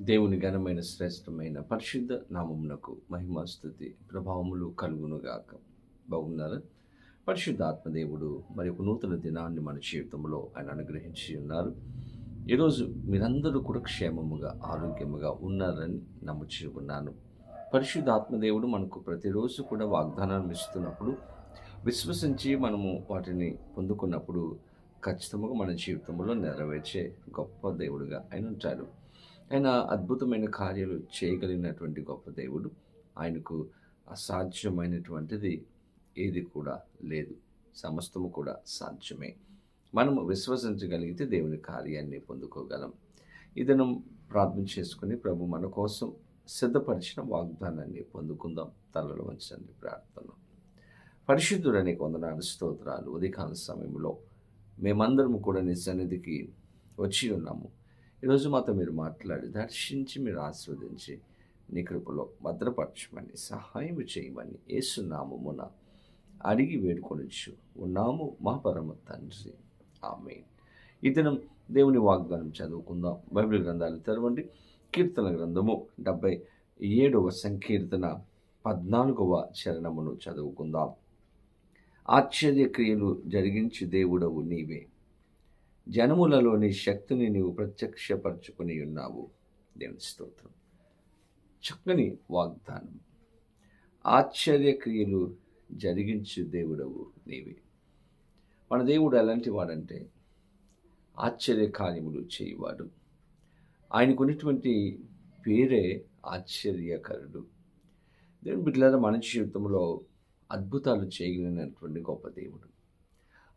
దేవుని ఘనమైన శ్రేష్టమైన పరిశుద్ధ నామమునకు మహిమాస్థుతి ప్రభావములు కలుగునుగాక. బాగున్నారా? పరిశుద్ధ ఆత్మదేవుడు మరి ఒక నూతన దినాన్ని మన జీవితంలో ఆయన అనుగ్రహించి ఉన్నారు. ఈరోజు మీరందరూ కూడా క్షేమముగా ఆరోగ్యముగా ఉన్నారని నమ్ముచి ఉన్నాను. పరిశుద్ధ ఆత్మదేవుడు మనకు ప్రతిరోజు కూడా వాగ్దానాన్ని ఇస్తున్నప్పుడు విశ్వసించి మనము వాటిని పొందుకున్నప్పుడు ఖచ్చితంగా మన జీవితంలో నెరవేర్చే గొప్ప దేవుడుగా ఆయన ఉంటాడు. ఆయన అద్భుతమైన కార్యాలు చేయగలిగినటువంటి గొప్ప దేవుడు. ఆయనకు అసాధ్యమైనటువంటిది ఏది కూడా లేదు. సమస్తము కూడా సాధ్యమే. మనము విశ్వసించగలిగితే దేవుని కార్యాన్ని పొందుకోగలం. ఇదనం ప్రార్థన చేసుకుని ప్రభు మన కోసం సిద్ధపరిచిన వాగ్దానాన్ని పొందుకుందాం. తలలో ఉంచండి ప్రార్థన పరిశుద్ధుడని కొందనాడు స్తోత్రాలు ఉదయకాల సమయంలో మేమందరం కూడా నీ సన్నిధికి వచ్చి ఉన్నాము. ఈరోజు మాతో మీరు మాట్లాడి దర్శించి మీరు ఆస్వాదించి నీ కృపలో భద్రపరచమని సహాయం చేయమని ఏసునామమున అడిగి వేడుకొనిచ్చు. ఉన్నాము మా పరమ తండ్రి. ఆమె ఈ దినం దేవుని వాగ్దానం చదువుకుందాం. బైబిల్ గ్రంథాలు తెరవండి. కీర్తన గ్రంథము డెబ్బై ఏడవ సంకీర్తన పద్నాలుగవ చరణమును చదువుకుందాం. ఆశ్చర్యక్రియలు జరిగించి దేవుడవు నీవే. జనములలోని శక్తిని నీవు ప్రత్యక్షపరచుకుని ఉన్నావు. దేవుని స్తోత్రం. చక్కని వాగ్దానం. ఆశ్చర్యక్రియలు జరిగించు దేవుడవు నీవే. మన దేవుడు ఎలాంటి వాడంటే ఆశ్చర్య కార్యములు చేయవాడు. ఆయనకున్నటువంటి పేరే ఆశ్చర్యకరుడు. దేవుని బిడ్డలారా మన జీవితంలో అద్భుతాలు చేయగలిగినటువంటి గొప్ప దేవుడు.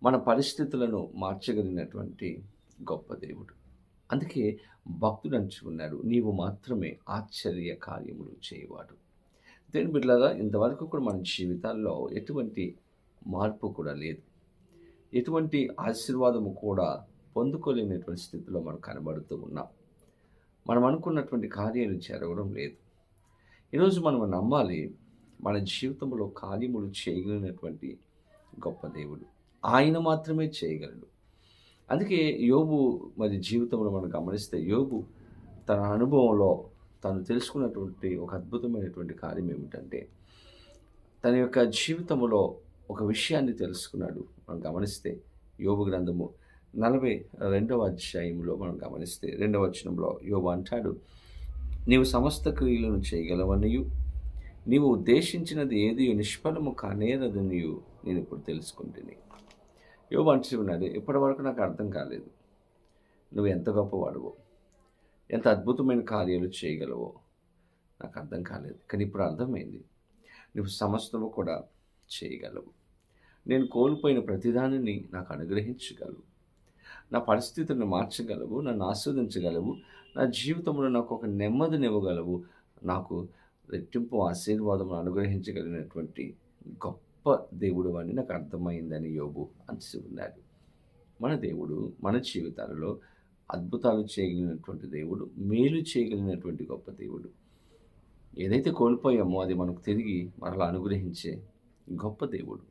మన పరిస్థితులను మార్చగలిగినటువంటి గొప్ప దేవుడు. అందుకే భక్తుడు అంచుకున్నారు నీవు మాత్రమే ఆశ్చర్య కార్యములు చేయవాడు. దేని బిడ్డలారా ఇంతవరకు కూడా మన జీవితాల్లో ఎటువంటి మార్పు కూడా లేదు. ఎటువంటి ఆశీర్వాదము కూడా పొందుకోలేనటువంటి స్థితిలో మనం కనబడుతూ ఉన్నాం. మనం అనుకున్నటువంటి కార్యాలు జరగడం లేదు. ఈరోజు మనం నమ్మాలి మన జీవితంలో కార్యములు చేయగలిగినటువంటి గొప్ప దేవుడు. ఆయన మాత్రమే చేయగలడు. అందుకే యోబు మరి జీవితంలో మనం గమనిస్తే యోబు తన అనుభవంలో తను తెలుసుకున్నటువంటి ఒక అద్భుతమైనటువంటి కార్యం ఏమిటంటే తన యొక్క జీవితంలో ఒక విషయాన్ని తెలుసుకున్నాడు. మనం గమనిస్తే యోబు గ్రంథము నలభై రెండవ అధ్యాయంలో మనం గమనిస్తే రెండవ వచనంలో యోబు అంటాడు నీవు సమస్త క్రియలను చేయగలవనియు నీవు ఉద్దేశించినది ఏదియో నిష్ఫలము కానేరదనియు నేను ఇప్పుడు తెలుసుకుంటున్నాను యోబు అంటున్నాడు ఇప్పటి వరకు నాకు అర్థం కాలేదు. నువ్వు ఎంత గొప్పవాడువో ఎంత అద్భుతమైన కార్యాలు చేయగలవో నాకు అర్థం కాలేదు. కానీ ఇప్పుడు అర్థమైంది. నువ్వు సమస్తము కూడా చేయగలవు. నేను కోల్పోయిన ప్రతిదానిని నాకు అనుగ్రహించగలవు. నా పరిస్థితులను మార్చగలవు నన్ను ఆస్వాదించగలవు. నా జీవితంలో నాకు ఒక నెమ్మదినివ్వగలవు. నాకు రెట్టింపు ఆశీర్వాదం అనుగ్రహించగలిగినటువంటి గొప్ప దేవుడు అని నాకు అర్థమైందని యోబు అంచి ఉన్నాడు. మన దేవుడు మన జీవితాలలో అద్భుతాలు చేయగలిగినటువంటి దేవుడు మేలు చేయగలిగినటువంటి గొప్ప దేవుడు. ఏదైతే కోల్పోయామో అది మనకు తిరిగి మరలా అనుగ్రహించే గొప్ప దేవుడు.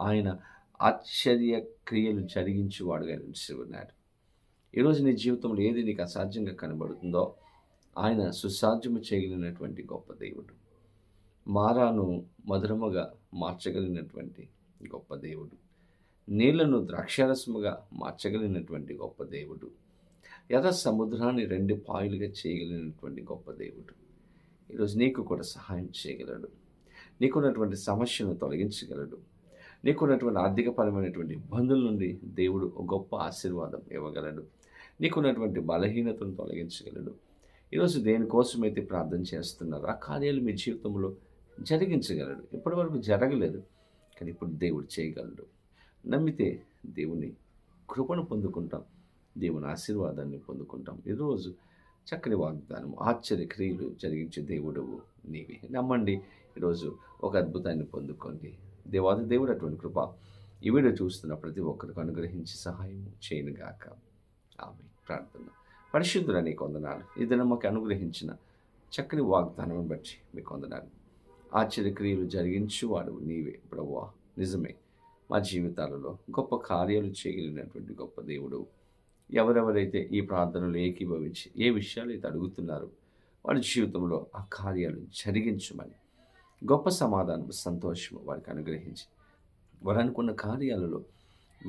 ఆయన ఆశ్చర్య క్రియలు జరిగించేవాడుగా నిలిచి ఉన్నాడు. ఈరోజు నీ జీవితంలో ఏది నీకు అసాధ్యంగా కనబడుతుందో ఆయన సుసాధ్యము చేయగలిగినటువంటి గొప్ప దేవుడు. మారాను మధురముగా మార్చగలిగినటువంటి గొప్ప దేవుడు. నీళ్ళను ద్రాక్షారసముగా మార్చగలిగినటువంటి గొప్ప దేవుడు. యథ సముద్రాన్ని రెండు పాయలుగా చేయగలిగినటువంటి గొప్ప దేవుడు. ఈరోజు నీకు కూడా సహాయం చేయగలడు. నీకున్నటువంటి సమస్యను తొలగించగలడు. నీకున్నటువంటి ఆర్థికపరమైనటువంటి ఇబ్బందుల నుండి దేవుడు ఒక గొప్ప ఆశీర్వాదం ఇవ్వగలడు. నీకున్నటువంటి బలహీనతను తొలగించగలడు. ఈరోజు దేనికోసమైతే ప్రార్థన చేస్తున్నారో? ఆ కార్యాలు మీ జీవితంలో జరిగించగలడు. ఇప్పటివరకు జరగలేదు. కానీ ఇప్పుడు దేవుడు చేయగలడు. నమ్మితే దేవుని కృపను పొందుకుంటాం. దేవుని ఆశీర్వాదాన్ని పొందుకుంటాం. ఈరోజు చక్కని వాగ్దానం ఆశ్చర్య క్రియలు జరిగించే దేవుడవు నీవి. నమ్మండి ఈరోజు ఒక అద్భుతాన్ని పొందుకోండి. దేవాది దేవుడు అటువంటి కృప ఈ వీడియో చూస్తున్న ప్రతి ఒక్కరికి అనుగ్రహించి సహాయం చేయనుగాక ఆమె ప్రార్థన. పరిశుద్ధులని కొందనాలు ఇది మాకు అనుగ్రహించిన చక్కని వాగ్దానం బట్టి మీకు కొందనాలు ఆశ్చర్యక్రియలు జరిగించువాడు నీవే ప్రభువా. నిజమే మా జీవితాలలో గొప్ప కార్యాలు చేయగలిగినటువంటి గొప్ప దేవుడు. ఎవరెవరైతే ఈ ప్రార్థనలు ఏకీభవించి ఏ విషయాలు అయితే అడుగుతున్నారో వారి జీవితంలో ఆ కార్యాలు జరిగించమని గొప్ప సమాధానం సంతోషము వారికి అనుగ్రహించి వారు అనుకున్న కార్యాలలో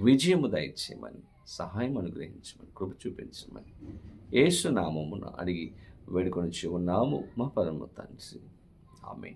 విజయము దయచేయమని సహాయం అనుగ్రహించమని కృప చూపించమని ఏసునామమును నామమున అడిగి వేడుకొని ఉన్నాము మా పరమ తండ్రి. ఆమె